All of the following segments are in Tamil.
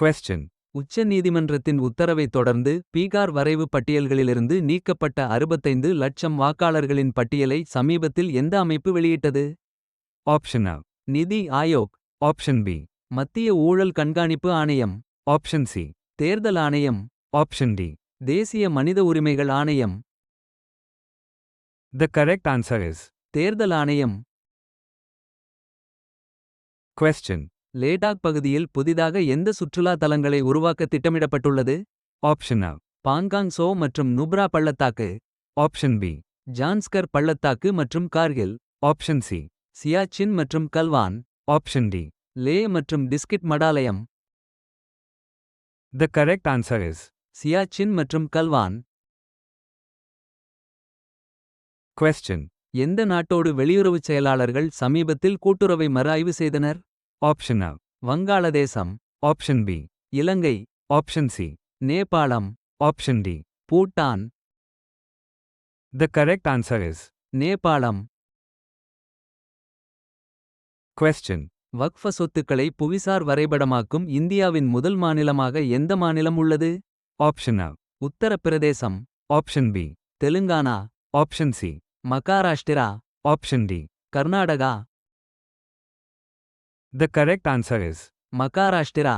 Question. உச்ச நீதிமன்றத்தின் உத்தரவைத் தொடர்ந்து பீகார் வரைவு பட்டியல்களிலிருந்து நீக்கப்பட்ட அறுபத்தைந்து லட்சம் வாக்காளர்களின் பட்டியலை சமீபத்தில் எந்த அமைப்பு வெளியிட்டது? ஆப்ஷன் அ நிதி ஆயோக். ஆப்ஷன் பி மத்திய ஊழல் கண்காணிப்பு ஆணையம். ஆப்ஷன் சி தேர்தல் ஆணையம். ஆப்ஷன் டி தேசிய மனித உரிமைகள் ஆணையம். த கரெக்ட் ஆன்சர் இஸ் தேர்தல் ஆணையம். கொஸ்டின் லேடாக் பகுதியில் புதிதாக எந்த சுற்றுலா தலங்களை உருவாக்க திட்டமிடப்பட்டுள்ளது A. பாங்காங் சோ மற்றும் நுப்ரா பள்ளத்தாக்கு Option B. ஜான்ஸ்கர் பள்ளத்தாக்கு மற்றும் கார்கில் Option C. சியாச்சின் மற்றும் கல்வான் Option D. லே மற்றும் Diskit மடாலயம் The correct answer is. Siachen மற்றும் கல்வான் Question. எந்த நாட்டோடு வெளியுறவுச் செயலாளர்கள் சமீபத்தில் கூட்டுறவை மறுஆய்வு செய்தனர் ஆப்ஷன் அ வங்காளதேசம். ஆப்ஷன் பி இலங்கை. ஆப்ஷன் சி நேபாளம். Option D Bhutan. The correct answer is நேபாளம். கொஸ்டின் வக்ஃப சொத்துக்களை புவிசார் வரைபடமாக்கும் இந்தியாவின் முதல் மாநிலமாக எந்த மாநிலம் உள்ளது? Option A Uttar Pradesh. Option B Telangana. Option C Maharashtra. Option D Karnataka. The correct answer is. Maharashtra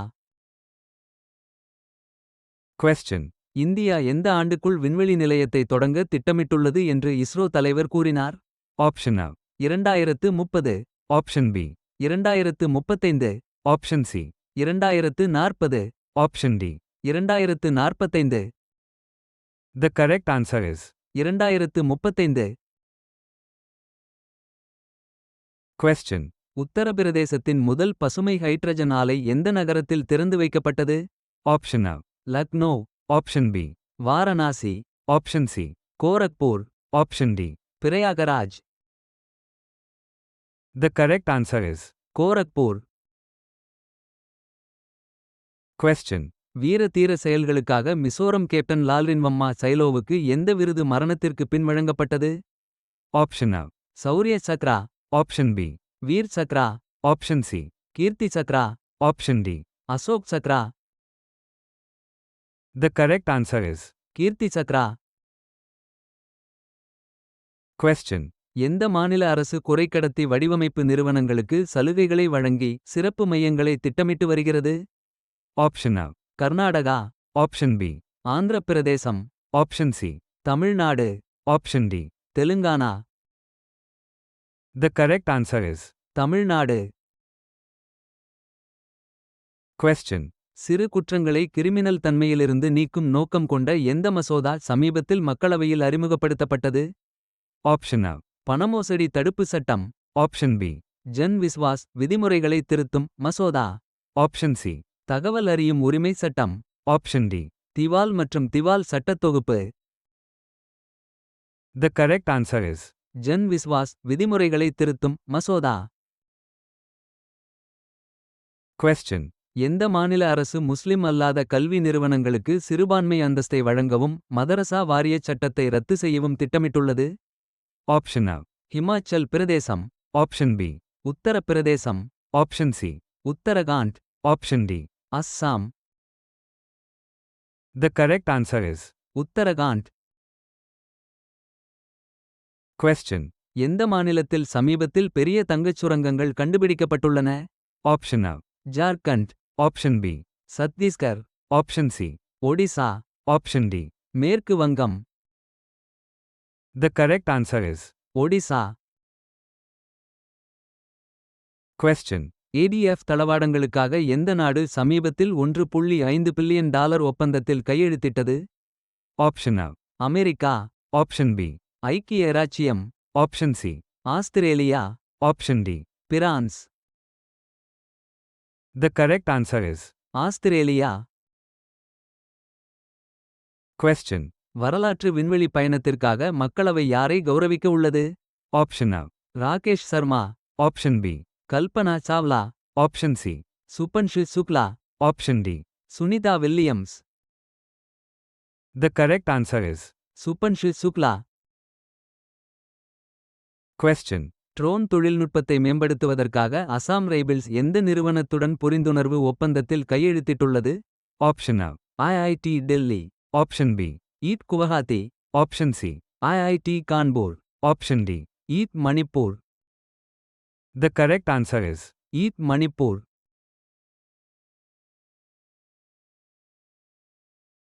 Question. India எந்த ஆண்டுக்குள் விண்வெளி நிலையத்தை தொடங்க திட்டமிட்டுள்ளது என்று இஸ்ரோ தலைவர் கூறினார் Option A. இரண்டாயிரத்து முப்பது Option B. இரண்டாயிரத்து முப்பத்தைந்து Option C. இரண்டாயிரத்து நாற்பது Option D. இரண்டாயிரத்து நாற்பத்தைந்து The correct answer is. இரண்டாயிரத்து முப்பத்தைந்து Question. உத்தரப்பிரதேசத்தின் முதல் பசுமை ஹைட்ரஜன் ஆலை எந்த நகரத்தில் திறந்து வைக்கப்பட்டது Option A. Lucknow Option B. Varanasi Option C. Gorakhpur Option D. Prayagraj The correct answer is. Gorakhpur Question. வீர தீர செயல்களுக்காக மிசோரம் கேப்டன் லால்ரின்வம்மா சைலோவுக்கு எந்த விருது மரணத்திற்கு பின் வழங்கப்பட்டது Option A. சௌரிய Chakra Option B. Veer Chakra Option C. Kirti Chakra Option D. Ashok Chakra The correct answer is. Kirti Chakra Question. எந்த மாநில அரசு குறைக்கடத்தி வடிவமைப்பு நிறுவனங்களுக்கு சலுகைகளை வழங்கி சிறப்பு மையங்களை திட்டமிட்டு வருகிறது Option A. Karnataka Option B. Andhra Pradesh Option C. Tamil Nadu Option D. Telangana The correct answer is. Tamil Nadu Question. சிறு குற்றங்களை கிரிமினல் தன்மையிலிருந்து நீக்கும் நோக்கம் கொண்ட எந்த மசோதா சமீபத்தில் மக்களவையில் அறிமுகப்படுத்தப்பட்டது Option A. பணமோசடி தடுப்பு சட்டம் Option B. ஜன் விஸ்வாஸ் விதிமுறைகளை திருத்தும் மசோதா Option C. தகவல் அறியும் உரிமை சட்டம் Option D. திவால் மற்றும் திவால் சட்டத் தொகுப்பு The correct answer is. Jan Vishwas விதிமுறைகளை திருத்தும் மசோதா Question. எந்த மாநில அரசு முஸ்லிம் அல்லாத கல்வி நிறுவனங்களுக்கு சிறுபான்மை அந்தஸ்தை வழங்கவும் மதரசா வாரியச் சட்டத்தை ரத்து செய்யவும் திட்டமிட்டுள்ளது Option A. Himachal Pradesh Option B. Uttar Pradesh Option C. Uttarakhand Option D. Assam The correct answer is. Uttarakhand Question. எந்த மாநிலத்தில் சமீபத்தில் பெரிய தங்கச் சுரங்கங்கள் கண்டுபிடிக்கப்பட்டுள்ளன? Option A Jharkhand option B Chhattisgarh option C Odisha option D மேற்கு வங்கம் the correct answer is Odisha question ATF தளவாடங்களுக்காக எந்த நாடு சமீபத்தில் ஒன்று புள்ளி ஐந்து பில்லியன் டாலர் ஒப்பந்தத்தில் கையெழுத்திட்டது? Option A America option B ஐக்கிய இராச்சியம் Option C. Australia Option D. France The correct answer is. Australia Question. வரலாற்று விண்வெளி பயணத்திற்காக மக்களவை யாரை கௌரவிக்க உள்ளது Option A. Rakesh Sharma Option B. Kalpana Chawla Option C. Shubhanshu Shukla Option D. Sunita Williams The correct answer is. Shubhanshu Shukla Question. Drone தொழில்நுட்பத்தை மேம்படுத்துவதற்காக அசாம் ரைபிள்ஸ் எந்த நிறுவனத்துடன் புரிந்துணர்வு ஒப்பந்தத்தில் கையெழுத்திட்டுள்ளது Option A. IIT Delhi Option B. IIT Guwahati Option C. IIT Kanpur Option D. IIT Manipur The correct answer is IIT Manipur